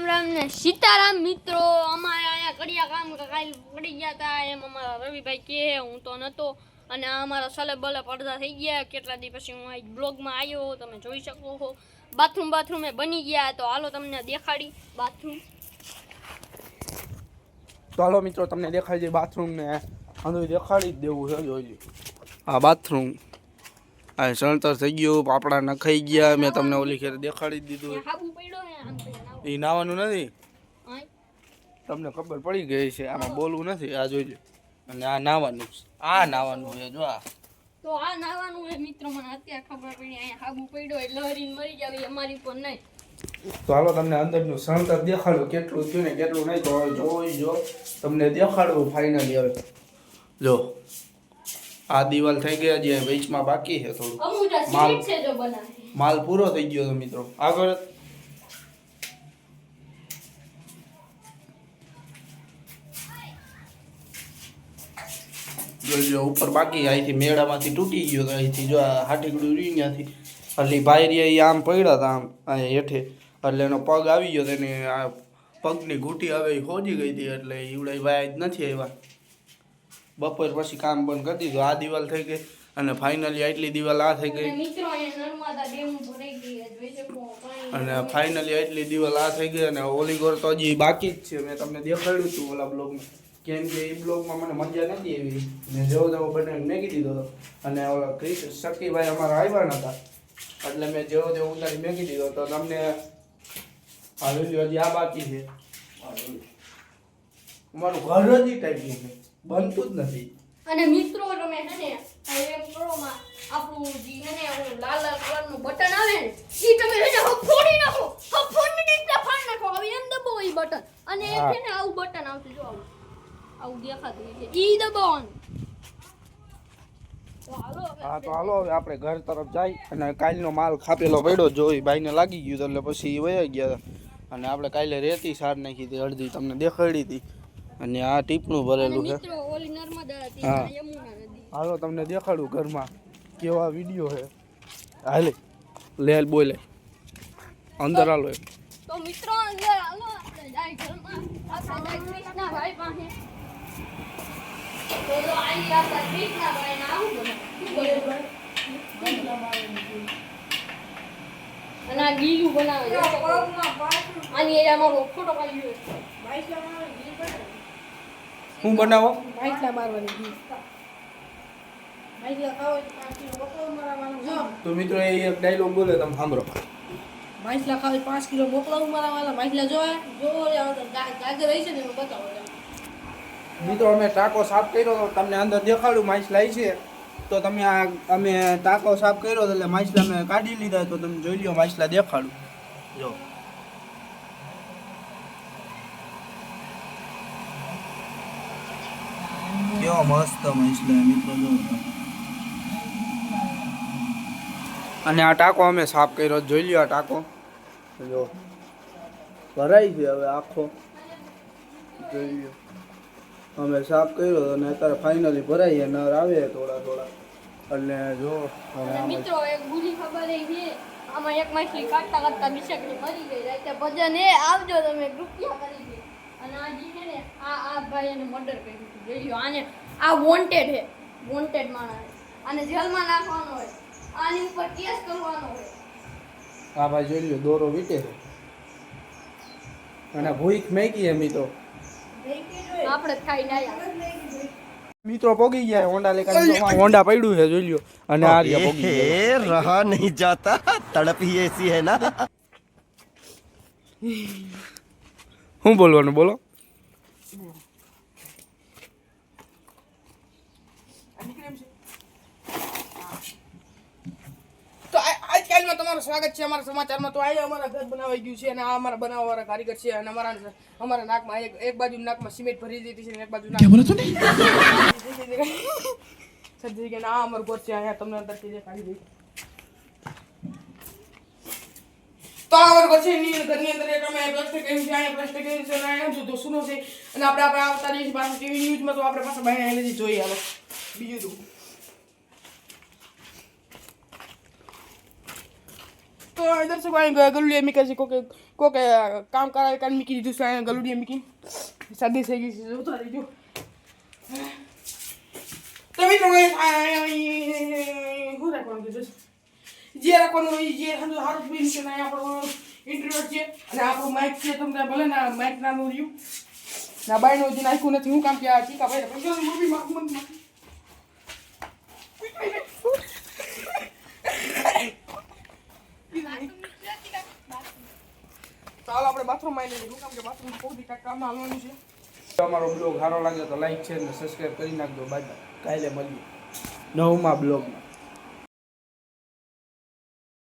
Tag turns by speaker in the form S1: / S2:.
S1: રામ રામ ને સીતારામ મિત્રો અમારે અહીંયા કડિયા કામ કાઈ પડી ગયા હતા એમ અમારા રવિભાઈ કે હું તો નહોતો અને આ અમારા સલે બલે પડદા થઈ ગયા કેટલા દિવસ પછી હું આ બ્લોગમાં આવ્યો તમે જોઈ શકો છો બાથરૂમ બાથરૂમ એ બની ગયા તો હાલો તમને દેખાડી બાથરૂમ.
S2: તો હાલો મિત્રો તમને દેખાડી છે બાથરૂમ ને. અંદર દેખાડી જ દેવું છે જોઈ લો આ બાથરૂમ. આ સણતર થઈ ગયું પાપડા નખાઈ ગયા મેં તમને ઓલી ખેર દેખાડી જ દીધું. એ નાવાનું નથી? તમને ખબર પડી ગઈ છે આમાં બોલવું નથી. આ જોઈ લો અને આ નાવાનું છે. આ નાવાનું છે જો આ.
S1: તો આ નાવાનું હે મિત્રો મને અત્યારે ખબર પડી અહીંયા હાબુ પડ્યો એટલે લહરીને મરી જાવ અમારી પર નહીં.
S2: તો હાલો તમને અંદરનું સણતર દેખાડું કેટલું થયું ને કેટલું નહીં તો જોઈ જો તમને દેખાડવું ફાઇનલી હવે. જો આ દિવાલ થઈ ગયા જે વેચમાં બાકી છે થોડું માલ.
S1: છે
S2: માલ પૂરો થઈ ગયો છે મિત્રો. આગળ જોજો ઉપર બાકી અહીંથી મેળામાંથી તૂટી ગયો તો અહીંથી જો આ હાટીકડું રહ્યું ત્યાંથી. એટલે ભાઈ આમ પડ્યા હતા આમ અહીંયા હેઠે. એટલે એનો પગ આવી ગયો તો એને આ પગની ઘૂંટી હવે ઈ ખોજી ગઈ હતી એટલે ઈવડાઈ ભાઈ જ નથી આવ્યા. બપોર પછી કામ બંધ કરી દીધું. આ દિવાલ થઈ ગઈ અને ફાઇનલી આટલી દિવાલ આ થઈ ગઈ.
S1: અને
S2: ફાઇનલી એટલી દિવાલ આ થઈ ગઈ અને ઓલી ગોર તો હજી બાકી જ છે. મેં તમને દેખાડ્યું હતું ઓલા બ્લોગમાં. કેમ કે એ બ્લોગમાં મને મજા નથી એવી ને જેવો તેવો બને મેગી દીધો હતો. અને ઓલા ક્રિશ શકીભાઈ અમારા આવ્યા નતા. એટલે મેં જેવો તેવો ઉતારી મેગી દીધો તો તમને આ હજી આ બાકી છે. અમારું ઘર જ ઈ ટાઈપનું છે. બનતું જ નથી.
S1: અને મિત્રો, તમે છે ને આપણું જે છે ને લાલ લાલ કલરનું બટન આવે ને એ તમે છે ને હવે ફોડી નાખો હવે ફોનની રીતના ફાડી નાખો હવે એમ દબાવો ઈ બટન અને એક છે ને આવું બટન આવશે જો આવું આવું દેખાતું હોય છે ઈ તો
S2: હા તો હાલો હવે આપણે ઘર તરફ જાય અને કાલનો માલ ખાપેલો પડ્યો જોઈ ભાઈને લાગી ગયું તો એટલે પછી વયા ગયા. અને આપણે કાલે રેતી સાર નાખી હતી અડધી તમને દેખાડી હતી. અને આ ટીપનું ભરેલું છે. હા. હાલો તમને દેખાડું ઘરમાં કેવા વીડિયો છે. હાલે લે બોલે. અંદર હાલો એમ.
S1: તો મિત્રો અંદર હાલો આપણે જાય ઘરમાં. આપણે જાય કૃષ્ણાભાઈ પાસે. અને આ ગીલું બનાવે. આની એ અમારો ફોટો પાડી
S2: હું બનાવો?
S3: બાઈકલા મારવાની ખાવ તો પાંચ કિલો મોકલો મારવાનું જો.
S2: તો મિત્રો એ એક ડાયલોગ બોલે તમે સાંભળો.
S3: બાઈકલા ખાવી પાંચ કિલો મોકલાવું મારવાના બાઈકલા જોવે? જોવો જાવ ગાજર રહી છે ને એનું બતાવો.
S2: મિત્રો અમે ટાંકો સાફ કર્યો તો તમને અંદર દેખાડું માછ લાવી છે. તો તમે આ, અમે ટાંકો સાફ કર્યો એટલે માછલા અમે કાઢી લીધા, તો તમે જોઈ લો માછલા દેખાડું. જો. કેવો મસ્ત માછલા મિત્રો, જો. અને આ ટાંકો અમે સાફ કર્યો, જોઈ લ્યો આ ટાંકો. જો. ભરાઈ છે હવે આખો. જોઈ લ્યો. અમે સાફ કર્યો અને અત્યારે ફાઇનલી ભરાઈએ નર આવે થોડા થોડા. એટલે જો
S1: અને મિત્રો એક ભૂલી ખબર છે આમાં એક માછલી કાઢતા કાઢતા બિસકડી મરી ગઈ રાતે ભજન એ આવજો તમે રૂપિયા કરી દે. અને આ જે છે ને આ આ ભાઈ એને મર્ડર કર્યું હતું જોઈ આને આ વોન્ટેડ હે વોન્ટેડ માણસ. આને જેલમાં નાખવાનો હોય આની ઉપર કેસ કરવાનો હોય.
S2: આ ભાઈ જોઈ લ્યો દોરો વીટે છે. અને ભૂખ મેકી એમ તો. તો
S1: આપણે ખાઈ ના
S2: મિત્રો પોગી ગયા હોન્ડા લેકા હોન્ડા પડ્યું છે જોઈ લ્યો. અને આ રહ્યા પોગી ગયા.
S4: રહા નહીં જાતા. તડપી એસી હે ના.
S2: હું બોલવાનું બોલો.
S3: તમારું સ્વાગત છે અમારા સમાચારમાં. તો આજે અમારા ઘર બનાવાઈ ગયું છે અને આ અમારા બનાવવાવાળા કારીગર છે અને અમારા અમારા નાકમાં એક એક બાજુ નાકમાં સિમેન્ટ ભરી દીધી છે અને એક બાજુ નાક ગયા આ અમારું ઘર છે અહીંયા તમને અંદરથી દેખાડી દઈ તો આ પછી છે એની ઘરની અંદર એક અમે પ્લાસ્ટિક કહ્યું છે અહીંયા પ્લાસ્ટિક કહ્યું છે અને અહીંયા જુદો સુનો છે. અને આપણે આપણે આવતા રહીએ છીએ પાછું ટીવી ન્યૂઝમાં તો આપણે પાછા બહાર આવીને જોઈએ હાલો બીજું તો તો દર્શકો અહીં ગલુડી એમ કહે છે. કે કોકે કામ કરાવે કાન મીકી દીધું છે, અહીંયા ગલુડીએ મીકી. સાદી થઈ ગઈ છે. ઉતારી રહીજો તમે શું રાખવાનું કીધું? જે રાખવાનું હોય જે સારું આપણો ઇન્ટરવ્યુ છે અને આપણું માઇક છે. તમને ભલે ને માઇક નાનું રહ્યું. ના બાયનું હજી નાખ્યું નથી. હું કામ કે આ ચીકા ભાઈ પૈસા મમ્મી આવી લઈએ શું કામ કે બાથરૂમ બહુ દી કામ આવવાનું છે.
S2: અમારો બ્લોગ સારો લાગે તો લાઈક છે અને સબસ્ક્રાઈબ કરી નાખજો. બાય. કાલે મળીએ. નવમા બ્લોગમાં.